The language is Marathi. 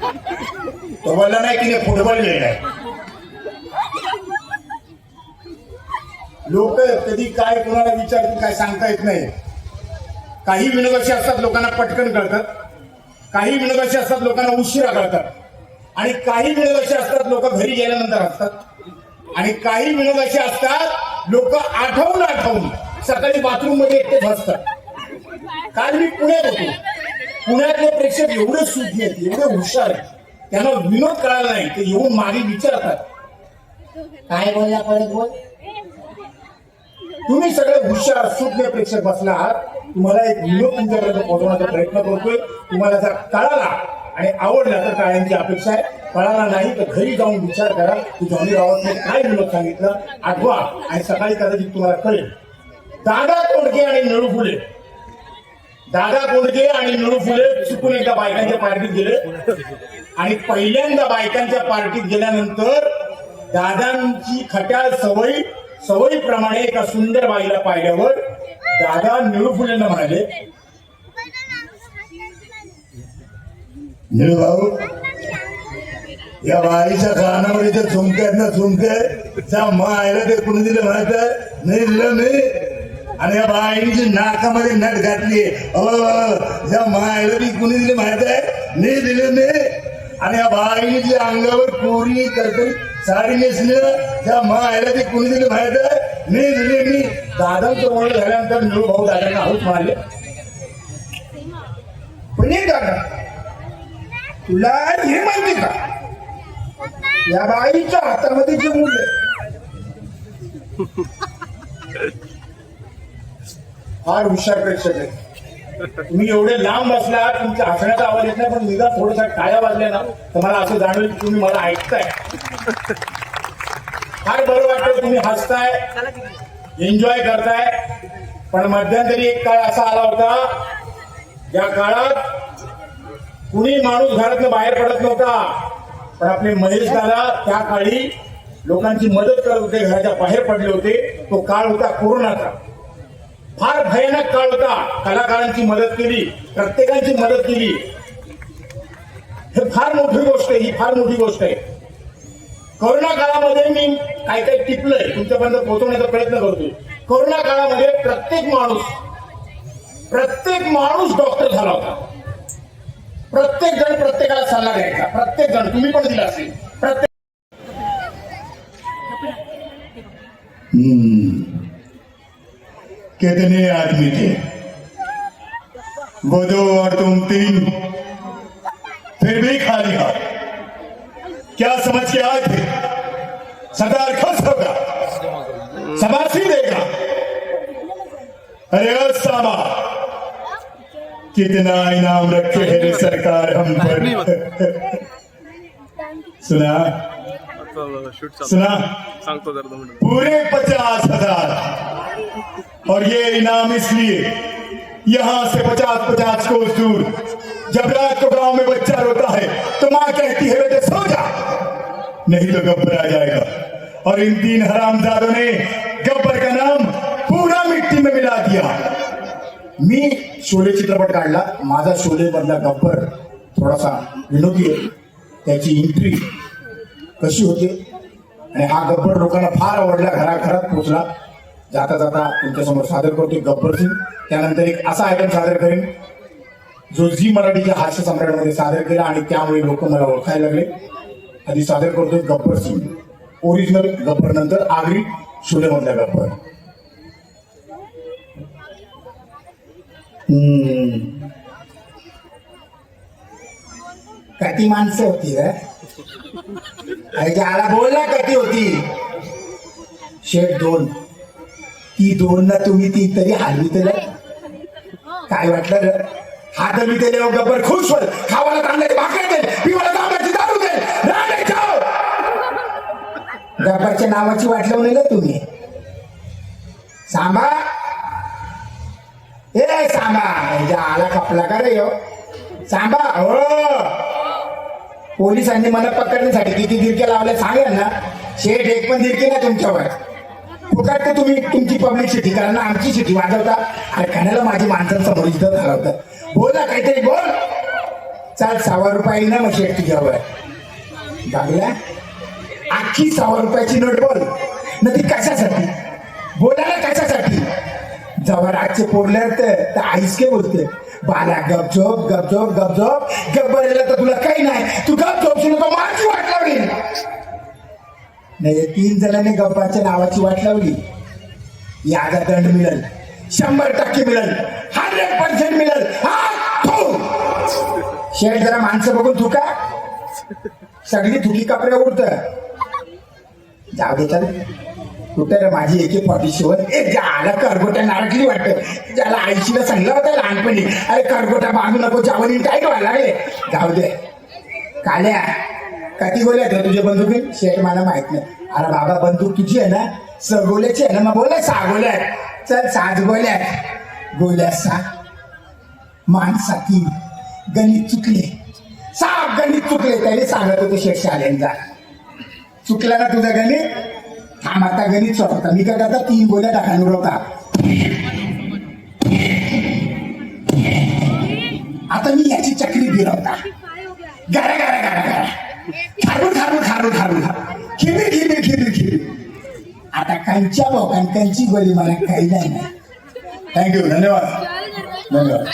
तो बोलला नाही की फुटबॉल खेळलाय लोक कधी काय कोणाला विचारतील काय सांगता येत नाही. काही विनोद असे असतात लोकांना पटकन कळतात काही विनोद असे असतात लोकांना उशिरा कळतात आणि काही विनोद असे असतात लोक घरी गेल्यानंतर असतात आणि काही विनोद असे असतात लोक आठवून आठवून सकाळी बाथरूममध्ये एकटे बसतात. काल मी पुण्यात होतो. पुण्यातले प्रेक्षक एवढे सुज्ञ आहेत एवढे हुशार आहेत. त्यांना विनोद कळाला नाही ते येऊन मागे विचारतात. काय बोलला परत बोल? तुम्ही सगळे हुशार सुज्ञ प्रेक्षक बसला आहात तुम्हाला एक विनोद तुमच्यापर्यंत पोहोचवण्याचा प्रयत्न करतोय. तुम्हाला जर कळाला आणि आवडला तर काळ्यांची अपेक्षा आहे. कळाला नाही तर घरी जाऊन विचार करा. की जॉनी रावतने काय विनोद सांगितलं? आठवा. आणि सकाळी कदाचित तुम्हाला कळेल. दादा तोडके आणि नळू फुले. दादा गोडके आणि निळू फुले चुकून एकदा बायकांच्या पार्टीत गेले. आणि पहिल्यांदा बायकांच्या पार्टीत गेल्यानंतर दादांची खट्याळ सवयी सवयीप्रमाणे एका सुंदर बाईला पाहिल्यावर दादा निळू फुलेंना म्हणाले निळू भाऊ या बाईच्या कानामध्ये जे झुमके ना झुमके त्या मायला ते कुणी दिलं माहीत नाही दिलं मी. आणि या बाईंची नाकामध्ये नट घातली त्या मायला बी कुणी दिली माहीत आहे नाही दिले नाही आणि या बाईने अंगावर कोरी करतरी साडी नेसली त्या मायला ते कुणी दिली माहीत आहे नाही दिले मी. दादांचं ओळख झाल्यानंतर निळू भाऊ दादांना हाऊस मारले पण हे दादा तुला हे माहिती का? या बाईच्या हातामध्ये जे मुलं आहे फार हुशार प्रेक्षक आहे तुम्ही एवढे लांब बसला तुमच्या हसण्याचा आवाज येत नाही पण निदा थोडासा टाळ्या वाजल्या ना तर मला असं जाणवेल की तुम्ही मला ऐकताय. फार बरं वाटतं तुम्ही हसताय एन्जॉय करताय पण मध्यंतरी एक काळ असा आला होता या काळात कुणी माणूस घरातनं बाहेर पडत नव्हता पण आपले महेश दादा त्या काळी लोकांची मदत करत होते घराच्या बाहेर पडले होते. तो काळ होता कोरोनाचा. फार भयानक काळ होता. कलाकारांची मदत केली प्रत्येकांची मदत केली. हे फार मोठी गोष्ट आहे ही फार मोठी गोष्ट आहे. कोरोना काळामध्ये मी काय काय टिपलंय तुमच्यापर्यंत पोहोचवण्याचा प्रयत्न करतोय कोरोना काळामध्ये प्रत्येक माणूस प्रत्येक माणूस डॉक्टर झाला होता. प्रत्येक जण प्रत्येकाला सल्ला द्यायचा. प्रत्येक जण तुम्ही पण दिला असेल. प्रत्येक हम्म. कितने आदमी थे? वो दो और तुम तीन। फिर भी खाली हाथ। क्या समझ के आए थे? सरदार खुश होगा। शाबाशी देगा। अरे सामा कितना इनाम रखे है रे सरकार हम पर। सुना? सुना? जरा दोन मिनिट पूरे पचास हज़ार। और ये इनाम इसलिए यहाँ से पचास पचास कोस दूर। जब रात को गाँव में बच्चा रोता है तो माँ कहती है, बेटे, सो जा। नहीं तो गब्बर आ जाएगा। और इन तीन हरामजादों ने गब्बर का नाम पूरा मिट्टी में मिला दिया। मी शोले चित्रपट काढला, माझा शोले मधला गब्बर थोडासा विनोदी आहे. त्याची एंट्री कशी होते? आणि हा गब्बर लोकांना फार आवडला, घराघरात पोचला जाता जाता तुमच्यासमोर सादर करतोय गब्बर सिंग. त्यानंतर एक असा आयटम सादर करेन जो झी मराठीच्या हास्य सम्राटमध्ये सादर केला आणि त्यामुळे लोक मला ओळखायला लागले. आधी सादर करतोय गब्बर सिंग. ओरिजिनल गब्बर नंतर आगरी शोले गब्बर. हम्म. माणसं होती अरे आला बोल ना होती. शेठ दोन. ती दोन ना तुम्ही ती तरी हलवी तर काय वाटलं हा तर मी त्याला गब्बर खुश होईल. खावाला तांदळाची भाकर देईल. पिवाला तांबड्याची दारू देईल. जाओ गब्बरच्या नावाची वाट लावून ना तुम्ही? सांबा. ए सांबा. म्हणजे आला कपला का रे यो? सांबा हो. पोलिसांनी मला पकडण्यासाठी किती दिरक्या लावल्या सांगा ना. शेठ एक पण दिरकी ना तुमच्यावर. फुकट तर तुम्ही तुमची पब्लिसिटी करा ना आमची सिटी वाजवता आणि खाण्याला माझी माणसांसमोर इथं घालवतात बोला काहीतरी बोल. चाल सव्वा रुपये ना मग शेट घ्यावं. गागल्या आखी सव्वा रुपयाची नोट बोल. ना ती कशासाठी? बोलायला ना कशासाठी? जवळ आजचे पोरले तर आईस के बोलते बाला गपझोप गपझोप गपझोप गब्बरेला तर तुला काही नाही. तू गप झोपशील तर माझी वाट नाही तीन जणांनी गप्पाच्या नावाची वाट लावली. याचा दंड मिळेल. शंभर टक्के मिळेल. हंड्रेड पर्सेंट मिळेल. शेठ जरा माणसं बघून थुका सगळी थुकी कपडे उडत जाऊ दे चल. कुठे रे माझी एके फॉर्टी एक ए ज्याला करगोट्या नारकली वाटत. ज्याला आईशीला सांगलं होतं लहानपणी. अरे करगोट्या बांधू नको जावणी काय व्हायला लागले. जाऊ दे. काल्या. किती गोल्या आहेत तुझे बंदुकी? शेठ मला माहीत नाही. अरे बाबा बंदूक तुझी आहे ना? स गोल्याची आहे ना मग बोला सहा गोल्या आहेत. चल सात गोल्या आहेत. गोल्या सात माणसा तीन. गणित चुकले. सहा गणित चुकले. त्याने सांगत होते शेठ शालेंचा चुकला ना तुझा गणित? थांब आता गणित सोडवता. मी काय करता तीन गोल्या टाका होता आता मी याची चक्री फिरवता. गारा गारा गारा गारा. खारू खारू खारू खारू. खिबी खिबी खिबी खिबी आता कंच्या भाऊ कंची गोली मला काही नाही. थँक्यू धन्यवाद. धन्यवाद.